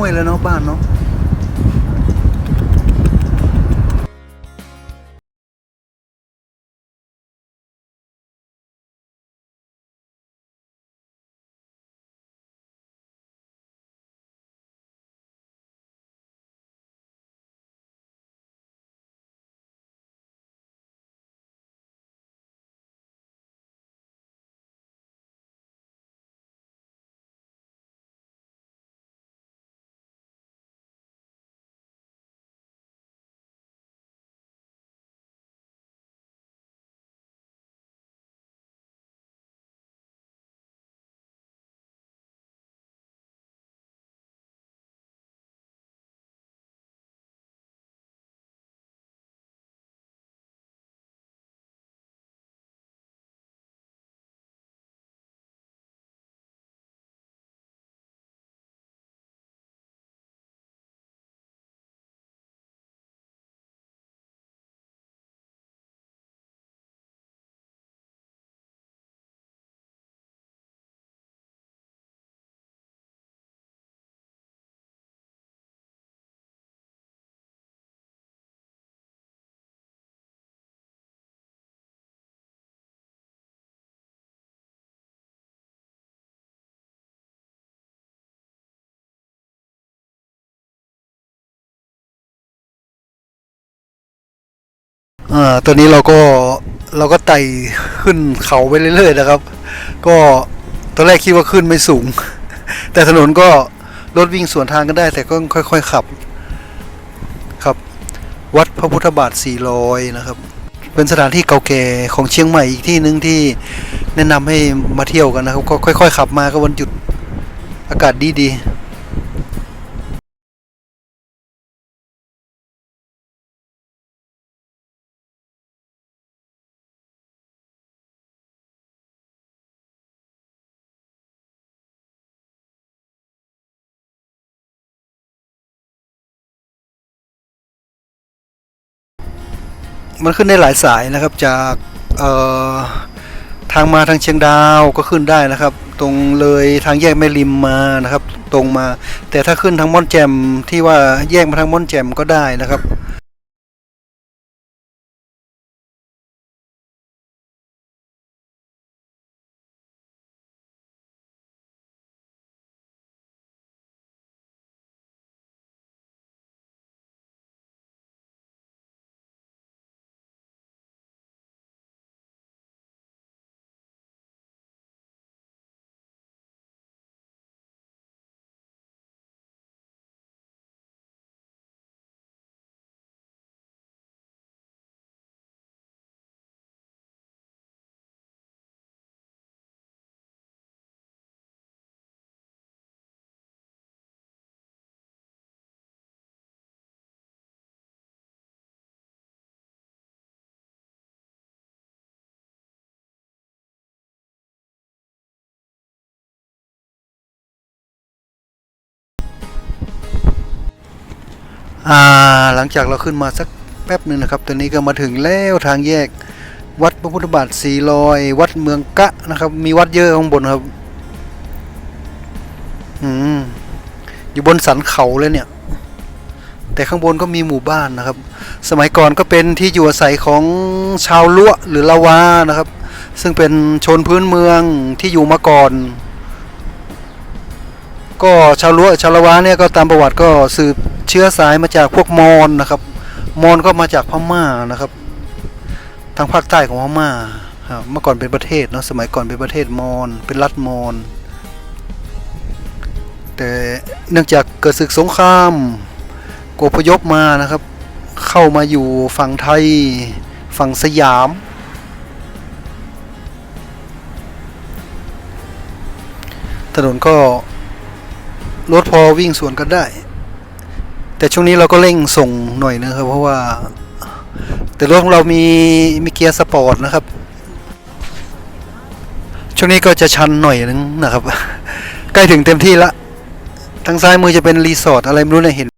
ก็ริมห้ อ่าตอนนี้เราก็เราก็ไต่ขึ้นเขาไปเรื่อยๆนะครับ ก็ตอนแรกคิดว่าขึ้นไม่สูง แต่ถนนก็รถวิ่งสวนทางกันได้ แต่ก็ค่อย ๆ ขับ ครับ วัดพระพุทธบาท 400 นะครับ เป็นสถานที่เก่าแก่ของเชียงใหม่อีกที่หนึ่งที่แนะนำให้มาเที่ยวกันนะครับ ก็ค่อย ๆ ขับมาก็วันหยุดอากาศดีๆ มันขึ้นได้หลายสายนะครับจากทางมาทางเชียงดาวก็ขึ้นได้นะครับ ตรงเลยทางแยกแม่ริมมานะครับ ตรงมา แต่ถ้าขึ้นทางม่อนแจ่มที่ว่าแยกมาทางม่อนแจ่มก็ได้นะครับ อ่าหลังจากเราขึ้นมาสักแป๊บหนึ่งนะครับตอนนี้ก็มาถึงแล้วทางแยกวัดพระพุทธบาทสีลอย วัดเมืองกะนะครับ มีวัดเยอะข้างบนครับ อืมอยู่บนสันเขาเลยเนี่ย แต่ข้างบนก็มีหมู่บ้านนะครับ สมัยก่อนก็เป็นที่อยู่อาศัยของชาวล้ว หรือลาวานะครับ ซึ่งเป็นชนพื้นเมืองที่อยู่มาก่อน ก็ชาวล้วชาวละวาเนี่ยก็ตามประวัติก็สืบ เชื้อสายมาจากพวกมอญนะครับมอญก็มาจากพม่านะครับ ทางภาคใต้ของพม่าเมื่อก่อนเป็นประเทศเนาะสมัยก่อนเป็นประเทศมอญเป็นรัฐมอญแต่เนื่องจากเกิดศึกสงครามกพยพมานะครับ เข้ามาอยู่ฝั่งไทยฝั่งสยาม ถนนก็รถพอวิ่งสวนกันได้ แต่ช่วงนี้เราก็เร่งส่งหน่อยนะครับ เพราะว่า แต่รถของเรามีมีเกียร์สปอร์ตนะครับ ช่วงนี้ก็จะชันหน่อยนึงนะครับ ใกล้ถึงเต็มที่ละทางซ้ายมือจะเป็นรีสอร์ทอะไรไม่รู้เนี่ยเห็น